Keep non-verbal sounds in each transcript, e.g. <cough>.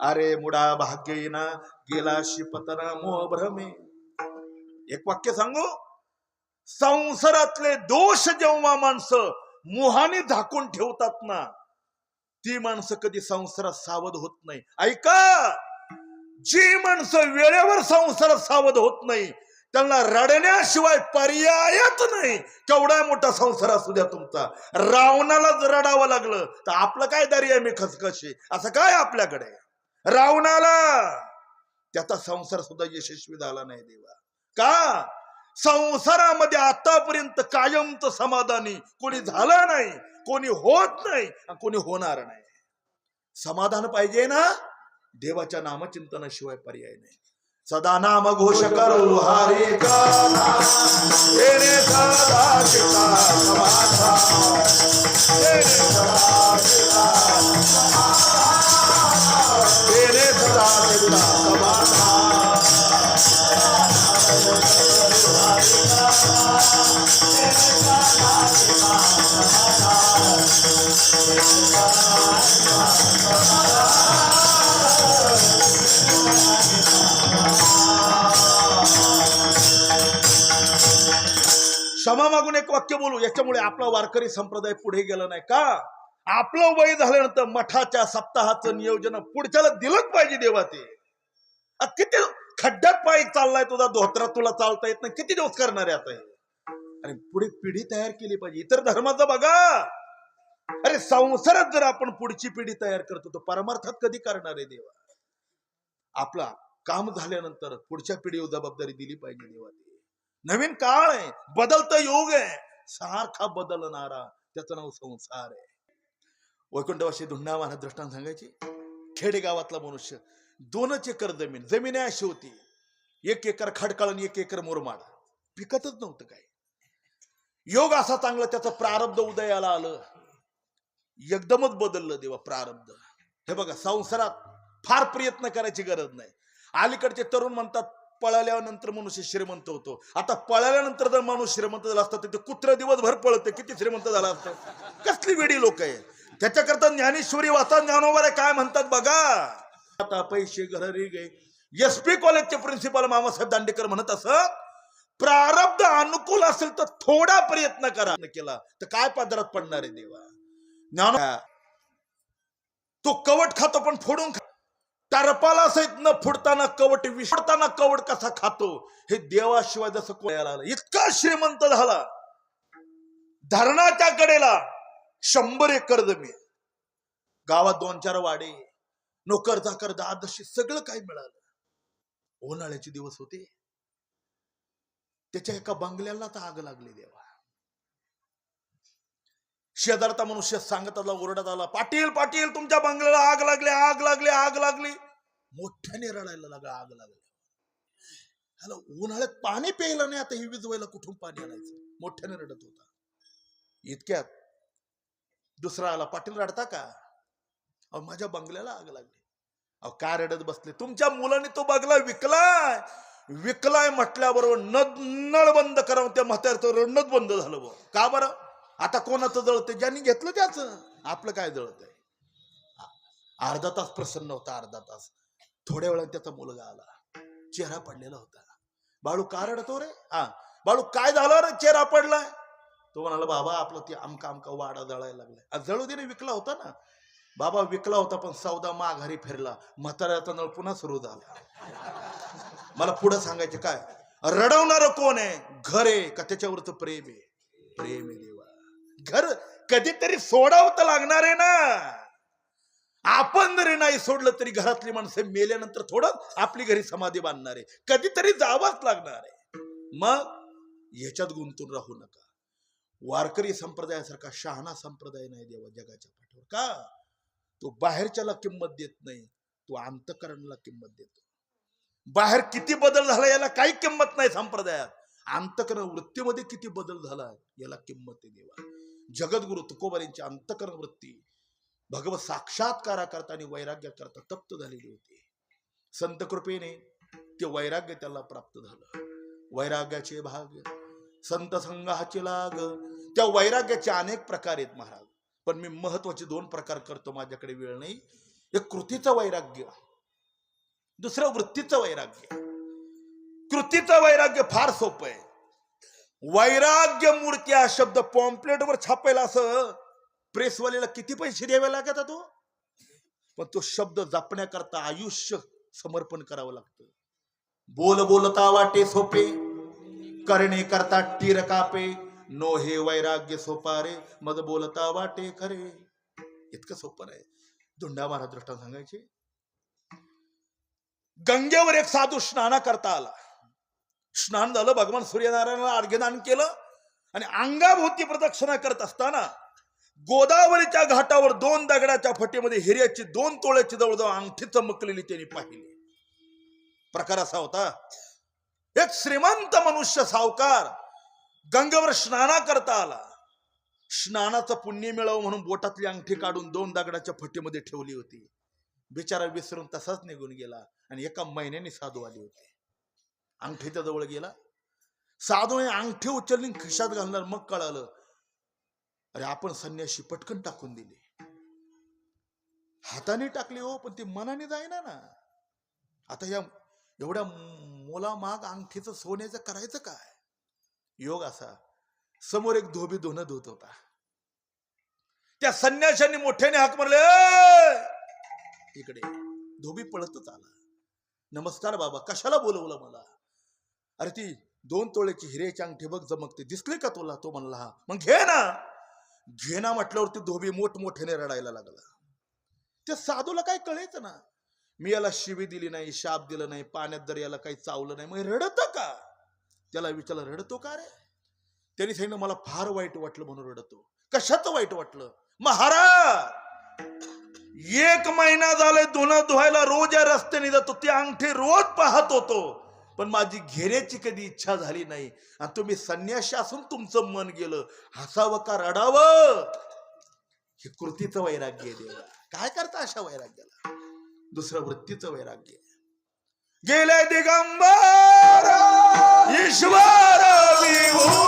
अरे मुडा भाग्यना गेला शिपतना मोह भ्रमे. एक वाक्य सांगू? संसारातले दोष जेव्हा माणसं मोहाने झाकून ठेवतात ना ती माणसं कधी संसारात सावध होत नाही. ऐका! जी माणसं वेळेवर संसारात सावध होत नाही त्यांना रडण्याशिवाय पर्यायच नाही. केवढा मोठा संसार असू द्या तुमचा. रावणालाच रडावं लागलं तर आपलं काय दारी आहे मी खसखशी असं काय आपल्याकडे? रावणाला. त्याचा संसार सुद्धा यशस्वी झाला नाही देवा. का? संसारामध्ये आतापर्यंत कायमच समाधानी कोणी झालं नाही कोणी होत नाही आणि कोणी होणार नाही. समाधान पाहिजे ना? देवाच्या नामचिंतनाशिवाय पर्याय नाही. सदा नाम घोष करू हरे का क्षमा मागून एक वाक्य बोलू? याच्यामुळे आपला वारकरी संप्रदाय पुढे गेला नाही का? आपलं वय झाल्यानंतर मठाच्या सप्ताहाचं नियोजन पुढच्याला दिलंच पाहिजे देवा ते किती खड्ड्यात पाय चाललाय तुझा धोत्रा तुला चालता येत नाही. किती दिवस करणार आहे आता हे? आणि पुढे पिढी तयार केली पाहिजे. इतर धर्माचं बघा. अरे संसारात जर आपण पुढची पिढी तयार करतो तर परमार्थात कधी करणार आहे देवा? आपला काम झाल्यानंतर पुढच्या पिढीवर जबाबदारी दिली पाहिजे देवा नवीन काळ आहे बदलता योग आहे. सारखा बदलणारा त्याचं नाव संसार आहे. वैकुंठवाशी धुंडा दृष्टांत सांगायची खेडेगावातला मनुष्य दोनच एकर जमीन जमीन अशी होती. एक एकर खडकाळ आणि एक एकर मुरमाड. पिकतच नव्हतं काय योग असा चांगला त्याचं प्रारब्ध उदयाला आलं. एकदमच बदललं देवा प्रारब्ध. हे बघा संसारात फार प्रयत्न करायची गरज नाही. अलीकडचे तरुण म्हणतात पळाल्यानंतर मनुष्य श्रीमंत होतो. आता पळाल्यानंतर जर माणूस श्रीमंत झाला असता तर ते कुत्र दिवसभर पळते. किती श्रीमंत झाला असतं. कसली वेडी लोक आहे त्याच्याकरता ज्ञानेश्वरी वाचा ज्ञानोबारे काय म्हणतात बघा? आता पैसे घरी गे एस पी कॉलेजचे प्रिन्सिपल मामासाहेब दांडेकर म्हणत असत प्रारब्ध अनुकूल असेल तर थोडा प्रयत्न करा. केला. तर काय पदरात पडणार आहे देवा? ज्ञान तो कवट खातो पण फोडून खा टरपाला सहित न फुडताना कवट विसरताना कवट कसा खातो हे देवाशिवाय जसं कोणाला आलं. इतका श्रीमंत झाला. धरणाच्या कडेला शंभर एकर जमीन. गावात दोन चार वाडे नोकर चाकर दादशी सगळं काही मिळालं. उन्हाळ्याचे दिवस होते. त्याच्या एका बंगल्याला तर आग लागली देवा. शेजारचा मनुष्य सांगत आला ओरडत आला पाटील पाटील तुमच्या बंगल्याला आग लागली आग लागली आग लागली. मोठ्याने रडायला लागला आग लागली. हॅलो उन्हाळ्यात पाणी प्यायला नाही आता ही विजवायला कुठून पाणी आणायचं? मोठ्याने रडत होता. इतक्यात दुसरा आला पाटील रडता का? अहो माझ्या बंगल्याला आग लागली. अहो काय रडत बसले? तुमच्या मुलाने तो बंगला विकलाय. विकलाय म्हटल्याबरोबर नद नळ बंद करावं त्या म्हाताऱ्याचं रडणंच बंद झालं बुवा. का बरं? आता कोणाचं जळतंय? ज्यांनी घेतलं त्याच. आपलं काय जळत आहे अर्धा तास प्रसन्न होता अर्धा तास. थोड्या वेळात त्याचा मुलगा आला. चेहरा पडलेला होता. बाळू का रडतो रे? हा. बाळू काय झालं रे? चेहरा पडलाय. तो म्हणाला बाबा आपलं ते आमका आमका वाडा जळायला लागलाय. जळू दिने विकला होता ना? बाबा विकला होता पण सौदा माघारी फिरला. म्हाताऱ्याचा नळ पुन्हा सुरू झाला. मला पुढे सांगायचे काय? रडवणार कोण आहे? घर आहे का? त्याच्यावरच प्रेम आहे. प्रेम आहे. घर कधीतरी सोडावं तर लागणार आहे ना. आपण जरी नाही सोडलं तरी घरातली माणसं मेल्यानंतर थोडं आपली घरी समाधी बांधणार आहे. कधीतरी जावंच लागणार आहे. मग याच्यात गुंतून राहू नका. वारकरी संप्रदायासारखा शहाणा संप्रदाय नाही देवा जगाच्या पाठीवर. का? तो बाहेरच्याला किंमत देत नाही तो अंतकरणाला किंमत देतो. बाहेर किती बदल झाला याला काही किंमत नाही संप्रदायात. अंतकरण वृत्तीमध्ये किती बदल झाला याला किंमत आहे देवा. जगद्गुरु तुकोबारींची अंतकरण वृत्ती भगवत साक्षात्कारा करता आणि वैराग्याकरता तप्त झालेली होती. संत कृपेने ते वैराग्य त्याला प्राप्त झालं. वैराग्याचे भाग संत संघाचे लाग त्या वैराग्याचे अनेक प्रकार आहेत महाराज. पण मी महत्त्वाचे दोन प्रकार करतो माझ्याकडे वेळ नाही. एक कृतीचं वैराग्य दुसरं वृत्तीचं वैराग्य कृतीचं वैराग्य फार सोपं आहे. वैराग्य मूर्ती हा शब्द पॉम्पलेटवर छापायला असं प्रेसवाल्याला किती पैसे द्यावे लागत तो पण तो शब्द जपण्याकरता आयुष्य समर्पण करावं लागतं. बोल बोलता वाटे सोपे करणे करता टीर कापे नो हे वैराग्य सोपारे मग बोलता वाटे खरे. इतकं सोपं आहे धुंडा महाराज दृष्टांत सांगायचे. गंगेवर एक साधू स्नाना करता आला. स्नान झालं भगवान सूर्यनारायणाला अर्घ्यदान केलं आणि अंगाभोवती प्रदक्षिणा करत असताना गोदावरीच्या घाटावर दोन दगडाच्या फटीमध्ये हिऱ्याची दोन तोळ्याची जवळजवळ अंगठी चमकलेली त्यांनी पाहिली. प्रकार असा होता एक श्रीमंत मनुष्य सावकार गंगेवर स्नाना करता आला. स्नानाचं पुण्य मिळावं म्हणून बोटातली अंगठी काढून दोन दगडाच्या फटीमध्ये ठेवली होती. बिचारा विसरून तसाच निघून गेला आणि एका महिन्याने साधू आली होती. अंगठीच्या जवळ गेला. साधूने अंगठी उचलली खिशात घालणार मग कळालं अरे आपण संन्याशी पटकन टाकून दिली. हाताने टाकली हो पण ती मनाने जाईना ना. आता या एवढ्या मोला माग अंगठीचं सोन्याचं करायचं काय? योग असा समोर एक धोबी धुणं धुत होता. त्या संन्याशांनी मोठ्याने हाक मारले इकडे धोबी पळतच आला. नमस्कार बाबा कशाला बोलवलं मला? अरे ती दोन तोळ्याची हिऱ्याची अंगठी बघ जमकते दिसली का तुला? तो म्हणला हा. मग घे ना. घे ना म्हटल्यावर ती धोबी मोठमोठ्याने रडायला लागला. त्या साधूला काय कळायचं ना? मी याला शिवी दिली नाही शाप दिलं नाही पाण्यात जर याला काही चावलं नाही मग रडत का? त्याला विचारलं रडतो का रे? त्यांनी सांगितलं मला फार वाईट वाटलं म्हणून रडतो. कशात वाईट वाटलं? महाराज एक महिना झालाय धुणं धुवायला रोज या रस्त्याने जातो ती अंगठी रोज पाहत होतो. पण माझी घेण्याची कधी इच्छा झाली नाही. आणि तुम्ही संन्याशी असून तुमचं मन गेलं. हसावं का रडावं? हे कृतीचं वैराग्य आहे देवा. काय करता अशा वैराग्याला? दुसरं वृत्तीचं वैराग्य गेले दिगंबर! ईश्वर विभू!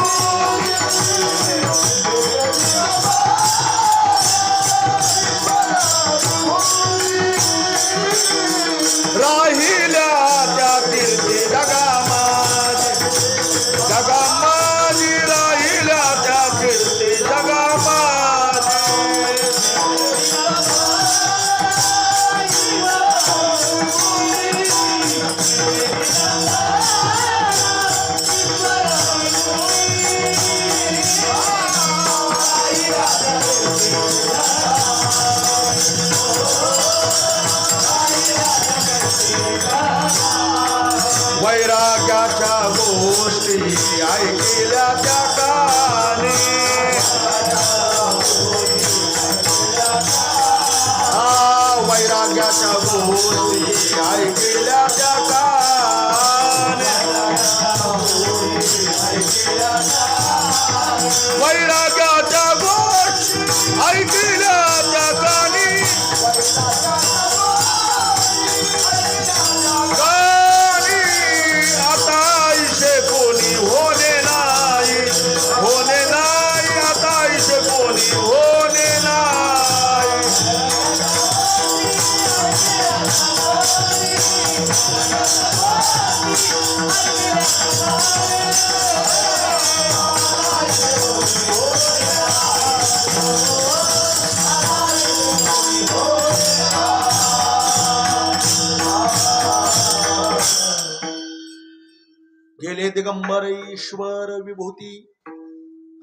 दिगंबर ईश्वर विभूती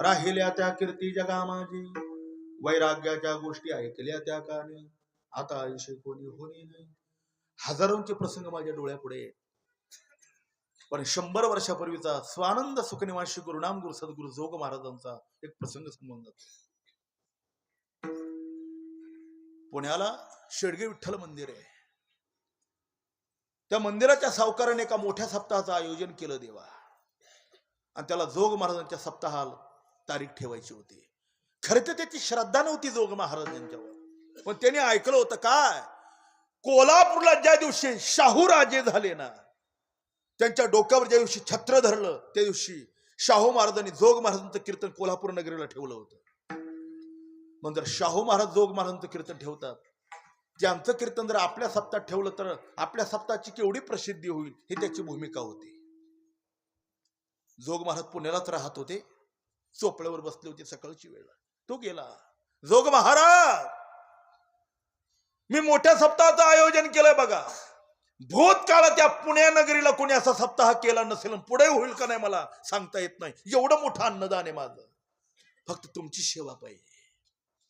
राहिल्या त्या कीर्ती जगामाजी वैराग्याच्या गोष्टी ऐकल्या त्या कानी आता आयुष्य कोणी होणे नाही. हजारोंचे प्रसंग माझ्या डोळ्यापुढे पण शंभर वर्षापूर्वीचा स्वानंद सुखनिवासी गुरुनाम गुरु सद्गुरु जोग महाराजांचा एक प्रसंग समोर जातो. पुण्याला शेडगे विठ्ठल मंदिर आहे. त्या मंदिराच्या सावकाराने एका मोठ्या सप्ताहाचं आयोजन केलं देवा. आणि त्याला जोग महाराजांच्या सप्ताहाला तारीख ठेवायची होती. खरं तर त्याची श्रद्धा नव्हती जोग महाराज यांच्यावर पण त्यांनी ऐकलं होतं काय? कोल्हापूरला ज्या दिवशी शाहू राजे झाले ना त्यांच्या डोक्यावर ज्या दिवशी छत्र धरलं त्या दिवशी शाहू महाराजांनी जोग महाराजांचं कीर्तन कोल्हापूर नगरीला ठेवलं होतं. मग जर शाहू महाराज जोग महाराजांचं कीर्तन ठेवतात ज्यांचं कीर्तन जर आपल्या सप्ताहात ठेवलं तर आपल्या सप्ताहाची केवढी प्रसिद्धी होईल ही त्याची भूमिका होती. जोग महाराज पुण्यालाच राहत होते. चोपड्यावर बसले होते सकाळची वेळ. तो गेला. जोग महाराज! मी मोठ्या सप्ताहाचं आयोजन केलंय बघा. भूतकाळात त्या पुण्या नगरीला कोणी असा सप्ताह केला नसेल आणि पुढे होईल का नाही मला सांगता येत नाही. एवढं मोठं अन्नदान आहे माझं. फक्त तुमची सेवा पाहिजे.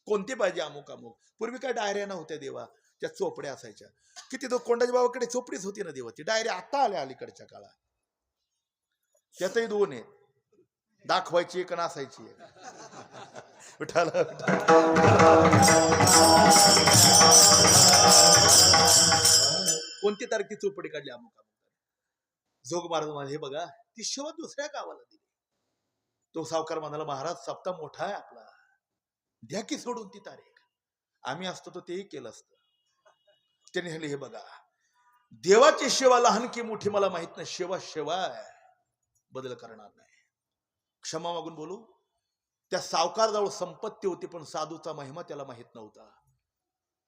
कोणती पाहिजे अमुक अमुक? पूर्वी काय डायऱ्या नव्हत्या देवा. त्या चोपड्या असायच्या. किती तो कोंडाजी बाबाकडे चोपडीच होती ना देवाची डायऱ्या आता आल्या अलीकडच्या काळात. त्यातही दोन आहेत. दाखवायची एक नासायची असायची एक. <laughs> विठाला कोणती तारखी चोपडी काढली अमुक जोग महाराज म्हणाले, हे बघा ती शेवट दुसऱ्या गावाला दिली. तो सावकार म्हणाला महाराज सप्ताह मोठा आहे आपला. द्या की सोडून ती तारीख. आम्ही असतो तो तेही केलं असतं. त्याने हे बघा देवाची सेवा लहान की मोठी मला माहीत नाही. सेवा सेवा आहे. बदल करणार नाही. क्षमा मागून बोलू. त्या सावकारजवळ संपत्ती होती पण साधूचा महिमा त्याला माहीत नव्हता.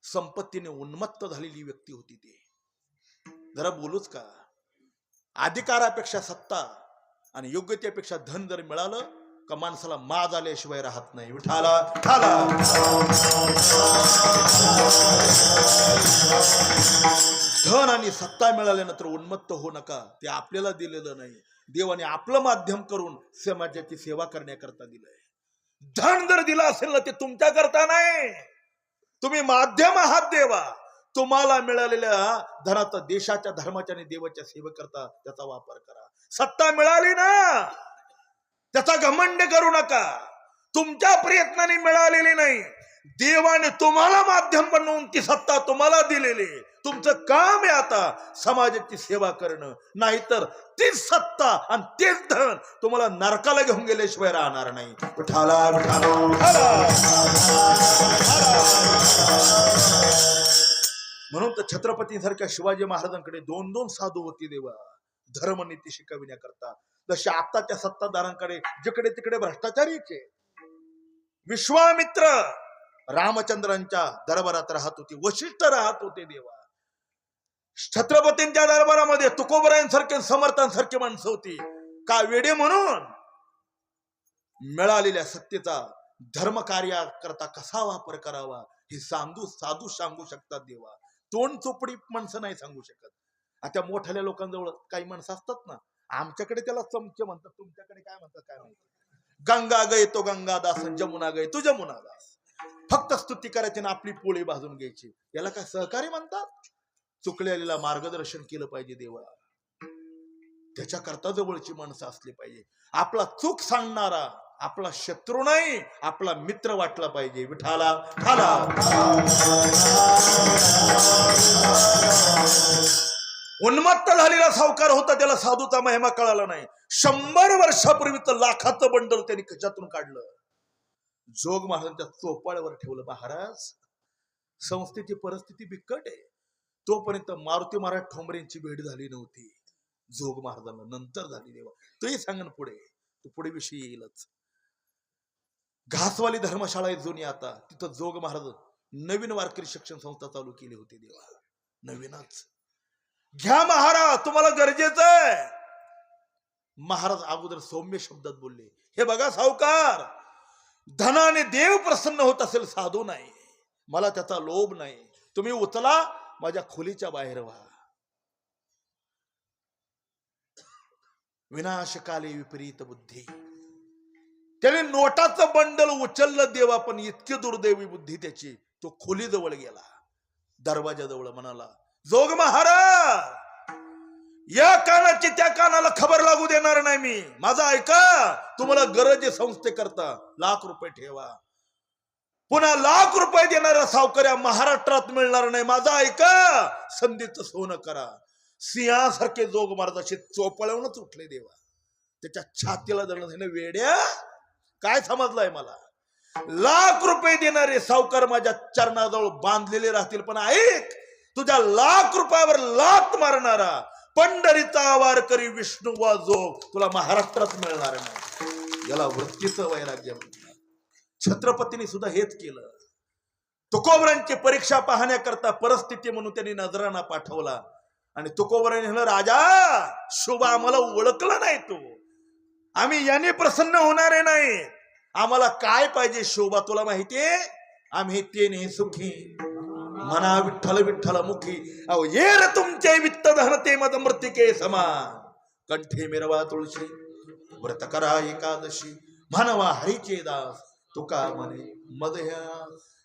संपत्तीने उन्मत्त झालेली व्यक्ती होती ती. जरा बोलूच का? अधिकारापेक्षा सत्ता आणि योग्यतेपेक्षा धन जर मिळालं का माणसाला माज आल्याशिवाय राहत नाही? विठाला ठाला धन आणि सत्ता मिळाल्यानंतर उन्मत्त होऊ नका. ते आपल्याला दिलेलं नाही. देवाने आपलं माध्यम करून समाजाची सेवा करण्याकरता दिलंय. धन जर दिलं असेल ना ते तुमच्या करता नाही. तुम्ही माध्यम आहात देवा. तुम्हाला मिळालेल्या धनाचा देशाच्या धर्माच्या आणि देवाच्या सेवेकरता त्याचा वापर करा. सत्ता मिळाली ना त्याचा घमंड करू नका. तुमच्या प्रयत्नाने मिळालेली नाही. देवाने तुम्हाला माध्यम बनवून ती सत्ता तुम्हाला दिलेली आहे. तुमचं काम आहे आता समाजाची सेवा करणं. नाहीतर तीच सत्ता आणि तेच धन तुम्हाला नरकाला घेऊन गेल्याशिवाय राहणार नाही. विठाला म्हणून तर छत्रपतींसारख्या शिवाजी महाराजांकडे दोन दोन साधू होती देवा. धर्मनीती शिकविण्याकरता. जशी आताच्या सत्ताधारांकडे जिकडे तिकडे भ्रष्टाचारीचे. विश्वामित्र रामचंद्रांच्या दरबारात राहत होती वशिष्ठ राहत होते देवा. छत्रपतींच्या दरबारामध्ये तुकोबरायांसारखे समर्थांसारखी माणसं होती. का वेडे म्हणून? मिळालेल्या सत्तेचा धर्म करता कसा वापर करावा हे सांगू साधू सांगू शकतात देवा. तोंड चोपडी माणसं नाही सांगू शकत. आता मोठ्या लोकांजवळ काही माणसं असतात ना आमच्याकडे त्याला चमचे म्हणतात तुमच्याकडे काय म्हणतात काय म्हणतात गंगा गय तो गंगादास आणि जमुना गय तू जमुनादास. फक्त स्तुती करायची ना आपली पोळी भाजून घ्यायची. याला काय सहकारी म्हणतात? चुकलेल्याला मार्गदर्शन केलं पाहिजे देवा त्याच्याकरता जवळची माणसं असली पाहिजे. आपला चूक सांगणारा आपला शत्रू नाही आपला मित्र वाटला पाहिजे. विठाला ठाला उन्मत्त झालेला सावकार होता त्याला साधूचा महिमा कळाला नाही. शंभर वर्षापूर्वीच लाखाचं बंडल त्यांनी कशातून काढलं. जोग महाराजांच्या चोपाळ्यावर ठेवलं महाराज. संस्थेची परिस्थिती बिकट आहे. तोपर्यंत मारुती महाराज ठोंबरेंची भेट झाली नव्हती. जोग महाराजांना नंतर झाली देवा. तोही सांगन पुढे तो पुढे विषय येईलच. घासवाली धर्मशाळा आहे जुनी आता. तिथं जोग महाराज नवीन वारकरी शिक्षण संस्था चालू केली होती देवा. नवीनच. घ्या महाराज तुम्हाला गरजेचं आहे. महाराज अगोदर सौम्य शब्दात बोलले हे बघा सावकार धनाने देव प्रसन्न होत असेल साधू नाही. मला त्याचा लोभ नाही. तुम्ही उचला माझ्या खोलीच्या बाहेर व्हा. विनाशकाले विपरीत बुद्धी. त्याने नोटाचं बंडल उचललं देवा पण इतकी दुर्दैवी बुद्धी त्याची. तो खोलीजवळ गेला. दरवाजाजवळ म्हणाला जोग महाराज! या कानाची त्या कानाला खबर लागू देणार नाही मी. माझा ऐका तुम्हाला गरज संस्थे करता लाख रुपये ठेवा. पुन्हा लाख रुपये देणाऱ्या सावकऱ्या महाराष्ट्रात मिळणार नाही. माझा ऐका संधीचं सोनं करा. सिंहासारखे जोग महाराजाचे चोपळवूनच उठले देवा. त्याच्या छातीला धरण वेड्या काय समजलंय मला? लाख रुपये देणारे सावकार माझ्या चरणाजवळ बांधलेले राहतील. पण ऐक तुझ्या लाख रुपयावर लात मारणारा पंढरीचा वारकरी विष्णू वा जोग. तुला महाराष्ट्रात मिळणार नाही. याला वृत्तीचं वैराग्य म्हणतात. छत्रपतीने सुद्धा हेच केलं. तुकोबरांची परीक्षा पाहण्याकरता परिस्थिती म्हणून त्यांनी नजराना पाठवला. आणि तुकोबराने म्हणलं राजा शुभ आम्हाला ओळखला नाही तू. आम्ही याने प्रसन्न होणारे नाही. आम्हाला काय पाहिजे शोभा तुला माहितीये? आम्ही तेने सुखी. मना विठ्ठल विठ्ठल मुखी. अहो ये तुमचे वित्त धन ते मद मृतिके समा कंठे मिरवा तुळशी व्रत करा एकादशी. मानवा हरीचे दास तुका म्हणे मदह्या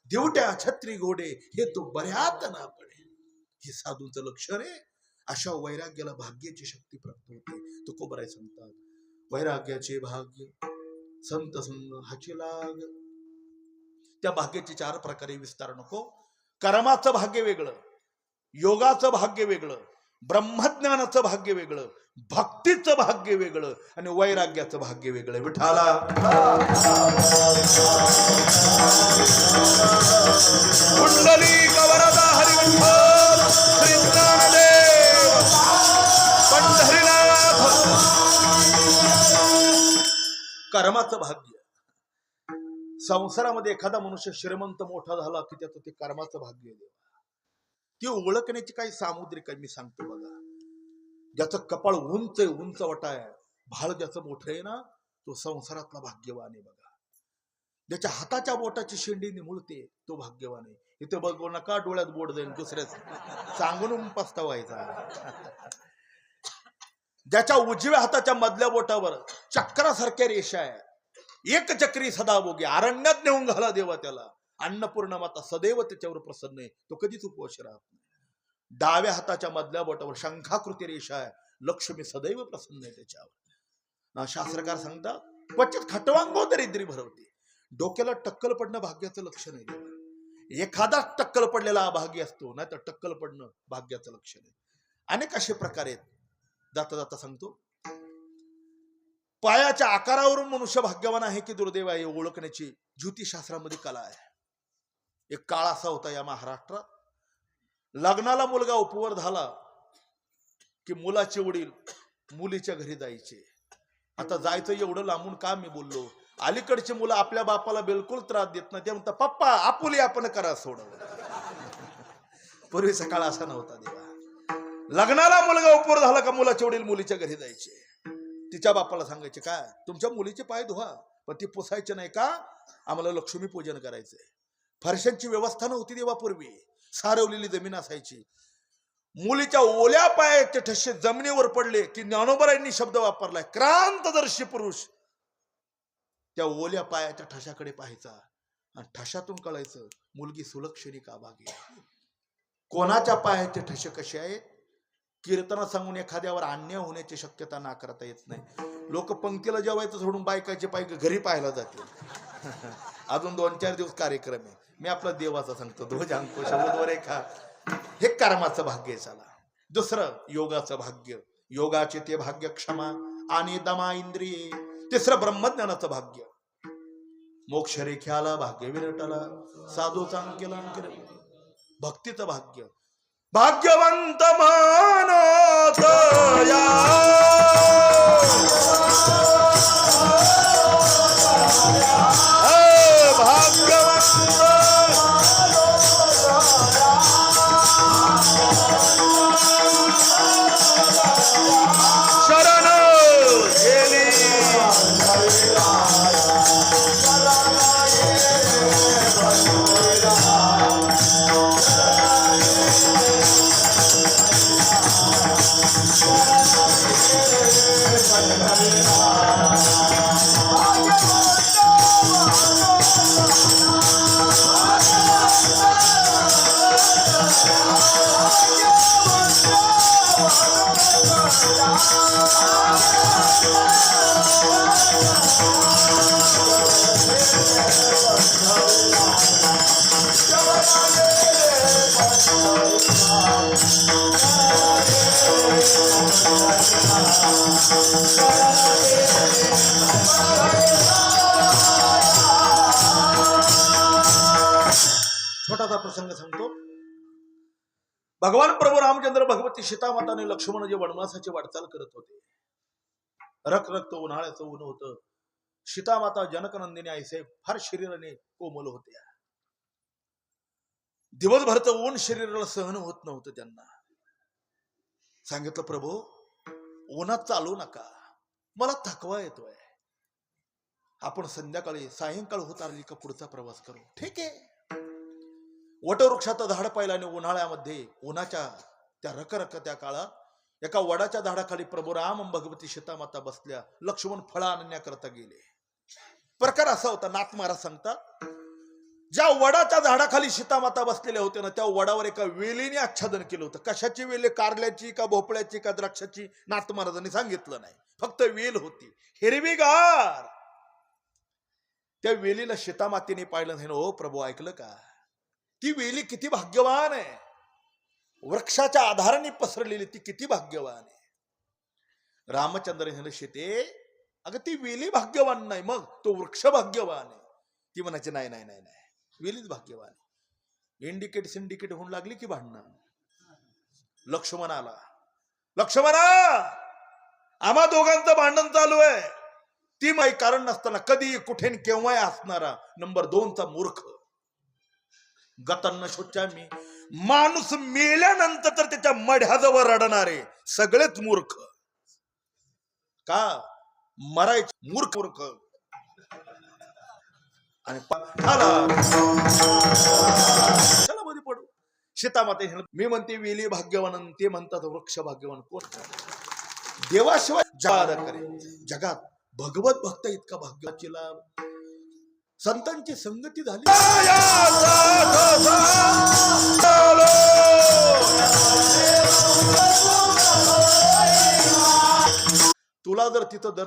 दिवट्या छत्री घोडे हे तू बऱ्यात ना पडे. हे साधूंचं लक्षण आहे. अशा वैराग्याला भाग्याची शक्ती प्राप्त होते. तुकोबराय सांगतात वैराग्याचे भाग्य संत संग हाची लाग. त्या भाग्याचे चार प्रकारे विस्तार नको. कर्माचं भाग्य वेगळं योगाचं भाग्य वेगळं ब्रह्मज्ञानाचं भाग्य वेगळं भक्तीचं भाग्य वेगळं आणि वैराग्याचं भाग्य वेगळं. विठाला कुंडली कवरदा हरिविठ्ठल श्री ज्ञानदेव पंढरीनाथ. कर्माचं भाग्य. संसारामध्ये एखादा मनुष्य श्रीमंत मोठा झाला की त्याचं ते कर्माचं भाग्य देवा. ती ओळखण्याची काही सामुद्रिक आहे मी सांगतो बघा. ज्याचं कपाळ उंच आहे उंच वटा भाळ ज्याचं मोठं आहे ना तो संसारातला भाग्यवान आहे बघा. ज्याच्या हाताच्या बोटाची शेंडी निमुळते तो भाग्यवान आहे. इथे बघू नका डोळ्यात बोट जाईल दुसऱ्याच सांगून पस्तावायचा. ज्याच्या उजव्या हाताच्या मधल्या बोटावर चक्रासारख्या रेषा आहे एक चक्री सदा अरण्यात नेऊन घाला देवा त्याला. अन्नपूर्णा माता सदैव त्याच्यावर प्रसन्न आहे. तो कधीच उपवास राहत नाही. डाव्या हाताच्या मधल्या बोटावर शंखाकृती रेषा आहे. लक्ष्मी सदैव प्रसन्न आहे त्याच्यावर. ना शास्त्रकार सांगतात क्वचित खटवांगो दरिद्री भरवते. डोक्याला टक्कल पडणं भाग्याचं लक्षण आहे देवा. टक्कल पडलेला अभागी असतो नाही तर टक्कल पडणं भाग्याचं लक्षण आहे. अनेक असे प्रकार आहेत. जाता जाता सांगतो पायाच्या आकारावरून मनुष्य भाग्यवान आहे की दुर्दैव आहे हे ओळखण्याची ज्योतिषशास्त्रामध्ये कला आहे. एक काळ असा होता या महाराष्ट्रात. लग्नाला मुलगा उपवर झाला की मुलाचे वडील मुलीच्या घरी जायचे. आता जायचं एवढं लांबून का मी बोललो? अलीकडची मुलं आपल्या बापाला बिलकुल त्रास देत नाही ते म्हणतात पप्पा आपुली आपण करा सोडव. पूर्वीचा काळ असा नव्हता देवा. लग्नाला मुलगा उपवर झाला का मुलाचे वडील मुलीच्या घरी जायचे? तिच्या बापाला सांगायचे काय? तुमच्या मुलीचे पाय धुवा पण ती पुसायचे नाही का? आम्हाला लक्ष्मी पूजन करायचंय. फरशांची व्यवस्था नव्हती देवापूर्वी. सारवलेली जमीन असायची. मुलीच्या ओल्या पायाचे ठसे जमिनीवर पडले की ज्ञानोबरायांनी शब्द वापरलाय क्रांतदर्शी पुरुष. त्या ओल्या पायाच्या ठशाकडे पाहायचा आणि ठशातून कळायचं मुलगी सुलक्षणी का भागी कोणाच्या पायाचे ठसे कसे आहेत? कीर्तन सांगून एखाद्यावर अन्याय होण्याची शक्यता नाकारता येत नाही. लोक पंक्तीला जेवायचं सोडून बायकाचे पाय घरी पाहायला जाते अजून दोन चार दिवस कार्यक्रम आहे. मी आपला देवाचा सांगतो ध्वज अंकुश एका हे कर्माचं भाग्य झाला दुसरं योगाचं भाग्य. योगाचे ते भाग्य क्षमा आणि दमा इंद्रिये. तिसरं ब्रह्मज्ञानाचं भाग्य. मोक्ष रेख्याला भाग्य विरटाला साधू चांग केला भक्तीचं भाग्य. भाग्यवंत मानत या भाग्यवंत भगवान प्रभू रामचंद्र भगवती सीतामाताने लक्ष्मण जे वनवासाची वाटचाल करत होते. रक रक्त उन्हाळ्याचं ऊन होतं. सीतामाता जनकनंदिनी आईसाहेब फार शरीराने कोमल होत्या. दिवसभरचं ऊन शरीराला सहन होत नव्हतं त्यांना. सांगितलं प्रभू उन्हात चालू नका. मला थकवा येतोय. आपण संध्याकाळी सायंकाळ होत आली का पुढचा प्रवास करू. ठीक आहे. वटवृक्षाचं झाड पाहिलं आणि उन्हाळ्यामध्ये उन्हाच्या त्या रखरख त्या काळात एका वडाच्या झाडाखाली प्रभू राम भगवती सीतामाता बसल्या लक्ष्मण फळा आणण्याकरता गेले. प्रकार असा होता नाथ महाराज सांगतात ज्या वडाच्या झाडाखाली सीतामाता बसलेल्या होत्या ना त्या वडावर एका वेलीने आच्छादन केलं होतं. कशाची वेल? कारल्याची का भोपळ्याची का द्राक्षाची? नाथ महाराजांनी सांगितलं नाही. फक्त वेल होती. हिरवीगार! त्या वेलीला सीतामातेने पाहिलं नाही हो प्रभू ऐकलं का? ती वेली किती भाग्यवान आहे. वृक्षाच्या आधाराने पसरलेली ती किती भाग्यवान आहे. रामचंद्र शेते अगं ती वेली भाग्यवान नाही मग तो वृक्ष भाग्यवान आहे. ती म्हणायची नाही नाही नाही नाही वेलीच भाग्यवान आहे. इंडिकेट सिंडिकेट होऊन लागली की भांडणं. लक्ष्मण आला. लक्ष्मणा आम्हा दोघांचं भांडण चालू आहे. ती माही कारण नसताना कधी कुठे केव्हाही असणारा नंबर दोनचा मूर्ख. गतांना मी माणूस मेल्यानंतर तर त्याच्या मढ्याजवळ रडणारे सगळेच मूर्ख. का? मरायचे मूर्ख मूर्ख. आणि चला. मध्ये पडू. सीतामाते मी म्हणते वेली भाग्यवान ते म्हणतात वृक्ष भाग्यवान कोण? देवाशिवाय जगात करे जगात भगवत भक्त इतका भाग्य केला संतांची संगती झाली. तुला जर तिथं दर